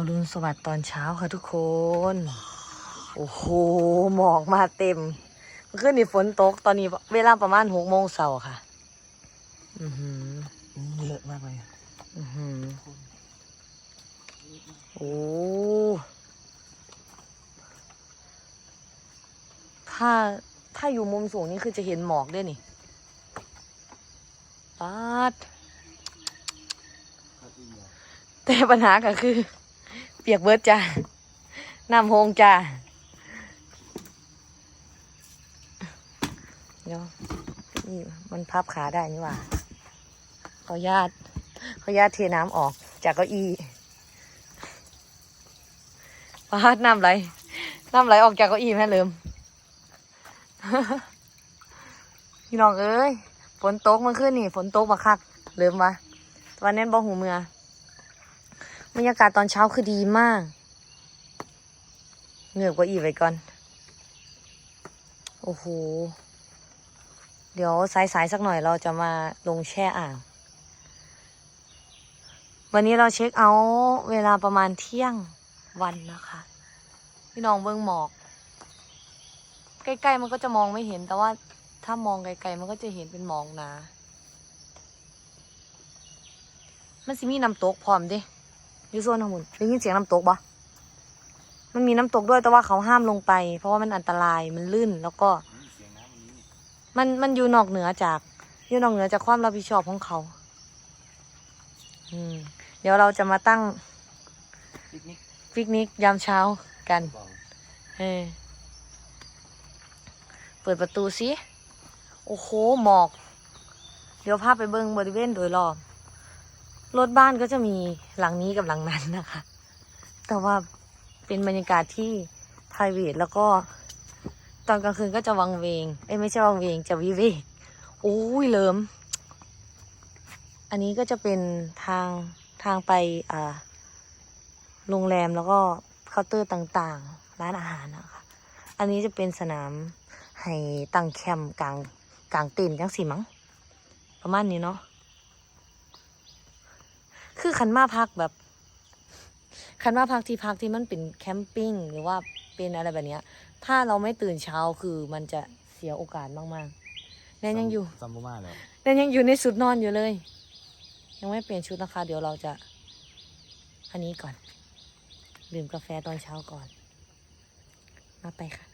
อรุณสวัสดิ์ตอนเช้าค่ะทุกคน โอ้โห หมอกมาเต็ม เมื่อคืนนี้ฝนตก ตอนนี้เวลาประมาณหกโมงเช้าค่ะ อือหือเลอะมากเลยอือหือโอ้ถ้าถ้าอยู่มุมสูงนี่คือจะเห็นหมอกด้วยนี่ปาดแต่ปัญหาก็คือ เปียกเบิดจ้าน้ำโฮงจ้าเดี๋ยวนี่มันพับขาได้นี่ว่าขอญาตขออนุญาติเทน้ำออกจากเก้าอี้ปาดน้ำไหลน้ำไหลออกจากเก้าอี้แม่เลิมพี่น้องเอ้ยฝนตกเมื่อคืนนี่ฝนตกมาคักเลิมวะวันนี้บ่หูเมือ รรยากาศตอนเช้าคือดีมาก เหงือบก็อีไว้ก่อน โอ้โห เดี๋ยวสายๆสักหน่อยเราจะมาลงแช่อ่าง วันนี้เราเช็คเอาเวลาประมาณเที่ยงวันนะคะ พี่น้องเบิ้งหมอก ใกล้ๆมันก็จะมองไม่เห็นแต่ว่าถ้ามองไกลๆมันก็จะเห็นเป็นหมอกนามันสิมีน้ำตกพร้อมเด้ อยู่โซนทางบนได้ยินเสียงน้ำตกปะมันมีน้ำตกด้วยแต่ว่าเขาห้ามลงไป เพราะว่ามันอันตรายมันลื่นแล้วก็เสียงน้ำมันนี้มันมันอยู่นอกเหนือจากอยู่นอกเหนือจากความรับผิดชอบของเขา อืม เดี๋ยวเราจะมาตั้งปิกนิกปิกนิกยามเช้ากันเบาเออเปิดประตูสิ โอ้โห หมอก เดี๋ยวพาไปเบิ้งบริเวณโดยรอบ รถบ้านก็จะมีหลังนี้กับหลังนั้นนะคะ แต่ว่าเป็นบรรยากาศที่ p r i v a t แล้วก็ตอนกลางคืนก็จะวังเวงเอ้ไม่ใช่วังเวงจะวิเวกโอ้ยเลิมอันนี้ก็จะเป็นทางทางไปอ่าโรงแรมแล้วก็เคาน์เตอร์ต่างๆ ร้านอาหารนะคะ อันนี้จะเป็นสนามให้ตั้งแคมป์กลางกลางเต็นท์จังสิมั้งประมาณนี้เนาะ คือคันมาพักแบบคันมาพักที่พักที่มันเป็นแคมปิ้งหรือว่าเป็นอะไรแบบเนี้ย ถ้าเราไม่ตื่นเช้าคือมันจะเสียโอกาสมากๆแนนยังอยู่ซัมบูมาแล้วแนนยังอยู่ในชุดนอนอยู่เลย ยังไม่เปลี่ยนชุดนะคะ เดี๋ยวเราจะอันนี้ก่อน ดื่มกาแฟตอนเช้าก่อน มาไปค่ะ